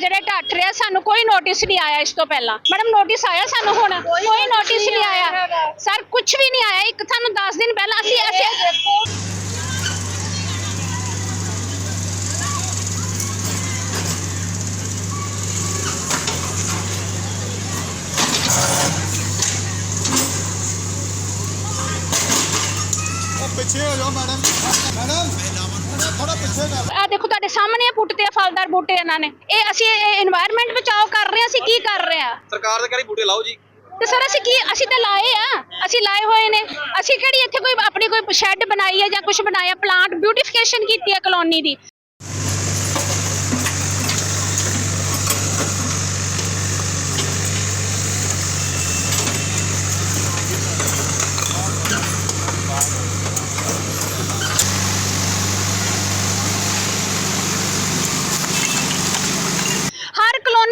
ਸਾਰੇ ਢੱਠ ਰਿਹਾ ਸਾਨੂੰ ਕੋਈ ਨੋਟਿਸ ਨਹੀਂ ਆਇਆ ਇਸ ਤੋਂ ਪਹਿਲਾਂ। ਮੈਡਮ ਨੋਟਿਸ ਆਇਆ ਸਾਨੂੰ ਹੁਣ? ਕੋਈ ਨੋਟਿਸ ਨਹੀਂ ਆਇਆ ਸਰ ਕੁਝ ਵੀ ਨਹੀਂ ਆਇਆ। ਇੱਕ ਸਾਨੂੰ 10 ਦਿਨ ਪਹਿਲਾਂ ਅਸੀਂ ਅਸੀਂ ਪਿੱਛੇ ਹੋ ਜਾਓ ਮੈਡਮ ਮੈਡਮ ਥੋੜਾ ਪਿੱਛੇ ਆ ਦੇਖੋ ਤੁਹਾਡੇ ਸਾਹਮਣੇ ਆ ਪੁੱਟਦੇ ਆ ਫਲਦਾਰ ਬੂਟੇ ਇਹਨਾਂ ਨੇ। ਇਹ ਅਸੀਂ ਇਹ এনवायरमेंट ਬਚਾਓ ਕਰ ਰਹੇ ਆ ਅਸੀਂ ਕੀ ਕਰ ਰਹੇ ਆ? ਸਰਕਾਰ ਦੇ ਕਰੀ ਬੂਟੇ ਲਾਓ ਜੀ। ਤੇ ਸਰ ਅਸੀਂ ਕੀ ਅਸੀਂ ਤਾਂ ਲਾਏ ਆ ਅਸੀਂ ਲਾਏ ਹੋਏ ਨੇ। ਅਸੀਂ ਕਿਹੜੀ ਇੱਥੇ ਕੋਈ ਆਪਣੀ ਕੋਈ ਸ਼ੈੱਡ ਬਣਾਈ ਹੈ ਜਾਂ ਕੁਝ ਬਣਾਇਆ ਪਲਾਂਟ ਬਿਊਟੀਫਿਕੇਸ਼ਨ ਕੀਤੀ ਹੈ ਕਲੋਨੀ ਦੀ।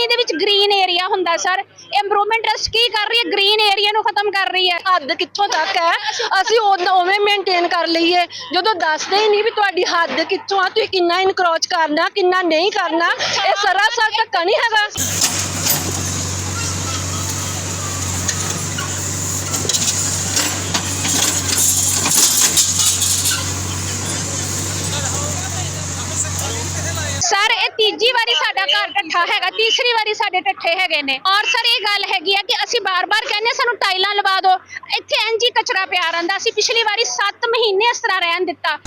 ਹਰ ਦੇ ਵਿੱਚ ਗ੍ਰੀਨ ਏਰੀਆ ਹੁੰਦਾ ਸਰ ਇੰਪਰੂਵਮੈਂਟ ਟਰਸਟ ਕੀ ਕਰ ਰਹੀ ਹੈ? ਗ੍ਰੀਨ ਏਰੀਆ ਨੂੰ ਖਤਮ ਕਰ ਰਹੀ ਹੈ। ਹੱਦ ਕਿੱਥੋਂ ਤੱਕ ਹੈ? ਅਸੀਂ ਉਦ- ਉਵੇਂ ਮੇਨਟੇਨ ਕਰ ਲਈਏ ਜਦੋਂ ਦੱਸਦੇ ਹੀ ਨਹੀਂ ਵੀ ਤੁਹਾਡੀ ਹੱਦ ਕਿੱਥੋਂ ਆ, ਤੁਸੀਂ ਕਿੰਨਾ ਇਨਕਰੋਚ ਕਰਨਾ, ਕਿੰਨਾ ਨਹੀਂ ਕਰਨਾ, ਇਹ ਸਰਾਸਰ ਧੱਕਾ ਨਹੀਂ ਹੈਗਾ। ਸਰ, ਇਹ ਤੀਜੀ ਵਾਰੀ ਸਾਡਾ ਘਰ ਢੱਠਾ ਹੈਗਾ, ਤੀਸਰੀ ਵਾਰੀ ਸਾਡੇ ਢੱਠੇ ਹੈਗੇ ਨੇ। ਔਰ ਸਰ, ਇਹ ਗੱਲ ਹੈਗੀ ਆ ਕਿ ਅਸੀਂ ਬਾਰ-ਬਾਰ ਕਹਿੰਦੇ ਸਾਨੂੰ ਟਾਈਲਾਂ ਲਵਾ ਦਿਓ। ਇੱਥੇ ਇੰਜ ਹੀ ਕਚਰਾ ਪਿਆ ਰਹਿੰਦਾ। ਅਸੀਂ ਪਿਛਲੀ ਵਾਰੀ 7 ਮਹੀਨੇ ਇਸ ਤਰ੍ਹਾਂ ਰਹਿਣ ਦਿੱਤਾ।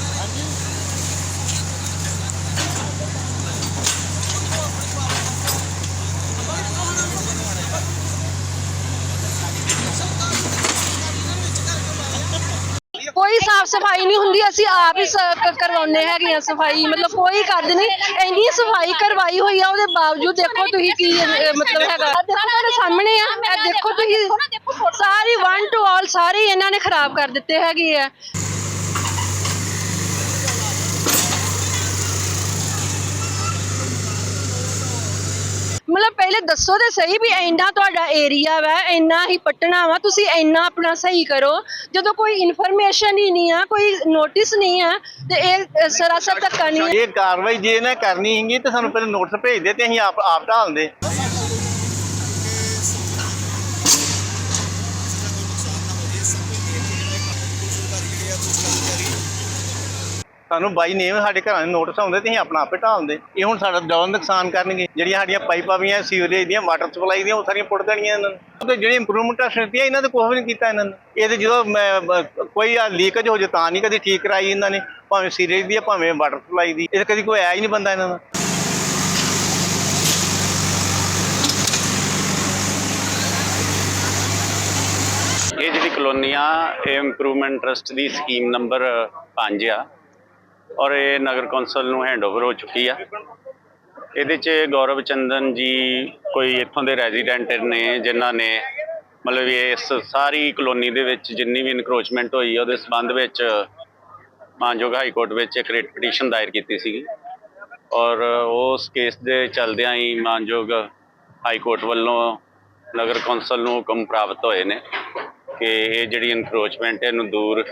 ਕੋਈ ਸਾਫ਼ ਸਫ਼ਾਈ ਨਹੀਂ ਹੁੰਦੀ ਅਸੀਂ ਆਪ ਹੀ ਸ- ਕ- ਕਰਵਾਉਂਦੇ ਹੈਗੇ ਆ ਸਫ਼ਾਈ ਮਤਲਬ ਕੋਈ ਕਰਦੇ ਨਹੀਂ ਇੰਨੀ ਸਫ਼ਾਈ ਕਰਵਾਈ ਹੋਈ ਆ ਉਹਦੇ ਬਾਵਜੂਦ ਦੇਖੋ ਤੁਸੀਂ ਕੀ ਅਹ, ਮਤਲਬ ਹੈਗਾ ਆਹ ਦੇਖੋ ਤੁਹਾਡੇ ਸਾਹਮਣੇ ਆ ਇਹ ਦੇਖੋ ਤੁਸੀਂ ਸਾਰੀ ਵਨ ਟੂ ਆਲ ਸਾਰੇ ਹੀ ਇਹਨਾਂ ਨੇ ਖਰਾਬ ਕਰ ਦਿੱਤੇ ਹੈਗੇ ਆ। ਮਤਲਬ ਪਹਿਲੇ ਦੱਸੋ ਤੇ ਸਹੀ ਵੀ ਇੰਨਾ ਤੁਹਾਡਾ ਏਰੀਆ ਵਾ, ਇੰਨਾ ਹੀ ਪਟਣਾ ਵਾ, ਤੁਸੀਂ ਇੰਨਾ ਆਪਣਾ ਸਹੀ ਕਰੋ। ਜਦੋਂ ਕੋਈ ਇਨਫੋਰਮੇਸ਼ਨ ਹੀ ਨਹੀਂ ਆ, ਕੋਈ ਨੋਟਿਸ ਨਹੀਂ ਆ, ਤੇ ਇਹ ਸਰਾਸਰ ਧੱਕਾ ਨਹੀਂ ਹੈ ਇਹ ਕਾਰਵਾਈ ਜੇ ਇਹਨੇ ਕਰਨੀ ਹੈਗੀ ਤੇ ਸਾਨੂੰ ਪਹਿਲਾਂ ਨੋਟਿਸ ਭੇਜਦੇ ਤੇ ਅਸੀਂ ਆਪ ਆਪ ਢਾਲਦੇ ਸਾਨੂੰ ਬਾਈ ਨੇਮ ਸਾਡੇ ਘਰਾਂ ਦੇ ਨੋਟਿਸ ਆਉਂਦੇ ਤੇ ਅਸੀਂ ਆਪਣਾ ਆਪੇ ਢਾਲਦੇ ਇਹ ਹੁਣ ਸਾਡਾ ਡਬਲ ਨੁਕਸਾਨ ਕਰਨਗੇ। ਜਿਹੜੀਆਂ ਸਾਡੀਆਂ ਪਾਈਪਾਂ ਵੀ ਆ ਸੀਵਰੇਜ ਦੀਆਂ ਵਾਟਰ ਸਪਲਾਈ ਦੀਆਂ, ਉਹ ਸਾਰੀਆਂ ਪੁੱਟ ਦੇਣੀਆਂ ਇਹਨਾਂ ਨੇ। ਤੇ ਜਿਹੜੀ ਇੰਪਰੂਵਮੈਂਟ ਦਿੱਤੀਆਂ ਇਹਨਾਂ ਤੇ ਕੁਝ ਵੀ ਨਹੀਂ ਕੀਤਾ ਇਹਨਾਂ ਨੇ। ਇਹ ਜਦੋਂ ਕੋਈ ਲੀਕੇਜ ਹੋ ਜੇ ਤਾਂ ਨਹੀਂ ਕਦੀ ਠੀਕ ਕਰਾਈ ਇਹਨਾਂ ਨੇ, ਭਾਵੇਂ ਸੀਵਰੇਜ ਦੀ ਆ, ਭਾਵੇਂ ਵਾਟਰ ਸਪਲਾਈ ਦੀ। ਇਹ ਤਾਂ ਕਦੀ ਕੋਈ ਆਇਆ ਹੀ ਨਹੀਂ ਬੰਦਾ ਇਹਨਾਂ ਦਾ। ਇਹ ਜਿਹੜੀ ਕਲੋਨੀ ਆ ਇਹ ਇੰਪਰੂਵਮੈਂਟ ਟਰਸਟ ਦੀ ਸਕੀਮ ਨੰਬਰ 5 ਆ। ਔਰ ਇਹ ਨਗਰ ਕੌਂਸਲ ਨੂੰ ਹੈਂਡਓਵਰ ਹੋ ਚੁੱਕੀ ਆ। ਇਹਦੇ 'ਚ ਗੌਰਵ ਚੰਦਨ ਜੀ ਕੋਈ ਇੱਥੋਂ ਦੇ ਰੈਜ਼ੀਡੈਂਟ ਨੇ, ਜਿਨ੍ਹਾਂ ਨੇ ਮਤਲਬ ਇਸ ਸਾਰੀ ਕਲੋਨੀ ਦੇ ਵਿੱਚ ਜਿੰਨੀ ਵੀ ਇਨਕਰੋਚਮੈਂਟ ਹੋਈ ਆ ਉਹਦੇ ਸੰਬੰਧ ਵਿੱਚ ਮਾਨਯੋਗ ਹਾਈ ਕੋਰਟ ਵਿੱਚ ਇੱਕ ਰਿਟ ਪਟੀਸ਼ਨ ਦਾਇਰ ਕੀਤੀ ਸੀਗੀ। ਔਰ ਉਸ ਕੇਸ ਦੇ ਚਲਦਿਆਂ ਹੀ ਮਾਨਯੋਗ ਹਾਈ ਕੋਰਟ ਵੱਲੋਂ ਨਗਰ ਕੌਂਸਲ ਨੂੰ ਹੁਕਮ ਪ੍ਰਾਪਤ ਹੋਏ ਨੇ ਕਿ ਇਹ ਜਿਹੜੀ ਇਨਕਰੋਚਮੈਂਟ ਇਹਨੂੰ ਦੂਰ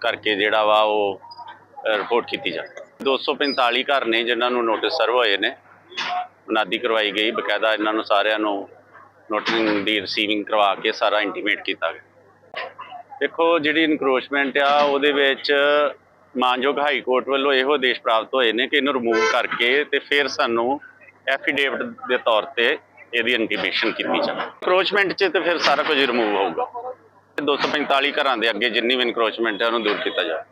ਕਰਕੇ ਜਿਹੜਾ ਵਾ ਉਹ ਰਿਪੋਰਟ ਕੀਤੀ ਜਾਵੇ 245 ਘਰ ਨੇ ਜਿਨ੍ਹਾਂ ਨੂੰ ਨੋਟਿਸ ਸਰਵ ਹੋਏ ਨੇ। ਮੁਨਾਦੀ ਕਰਵਾਈ ਗਈ, ਬਕਾਇਦਾ ਇਹਨਾਂ ਨੂੰ ਸਾਰਿਆਂ ਨੂੰ ਨੋਟਿਸ ਦੀ ਰਿਸੀਵਿੰਗ ਕਰਵਾ ਕੇ ਸਾਰਾ ਇੰਟੀਮੇਟ ਕੀਤਾ ਗਿਆ। ਦੇਖੋ, ਜਿਹੜੀ ਇਨਕਰੋਚਮੈਂਟ ਆ, ਉਹਦੇ ਵਿੱਚ ਮਾਨਯੋਗ ਹਾਈ ਕੋਰਟ ਵੱਲੋਂ ਇਹੋ ਆਦੇਸ਼ ਪ੍ਰਾਪਤ ਹੋਏ ਨੇ ਕਿ ਇਹਨੂੰ ਰਿਮੂਵ ਕਰਕੇ ਤੇ ਫਿਰ ਸਾਨੂੰ ਐਫੀਡੇਵਿਟ ਦੇ ਤੌਰ ਤੇ ਇਹਦੀ ਇੰਟੀਮੇਸ਼ਨ ਕੀਤੀ ਜਾਵੇ। ਇਨਕਰੋਚਮੈਂਟ 'ਚ ਤੇ ਫਿਰ ਸਾਰਾ ਕੁਝ ਰਿਮੂਵ ਹੋਊਗਾ। 245 ਘਰਾਂ ਦੇ ਅੱਗੇ ਜਿੰਨੀ ਵੀ ਇਨਕਰੋਚਮੈਂਟ ਹੈ ਉਹਨੂੰ ਦੂਰ ਕੀਤਾ ਜਾਵੇ।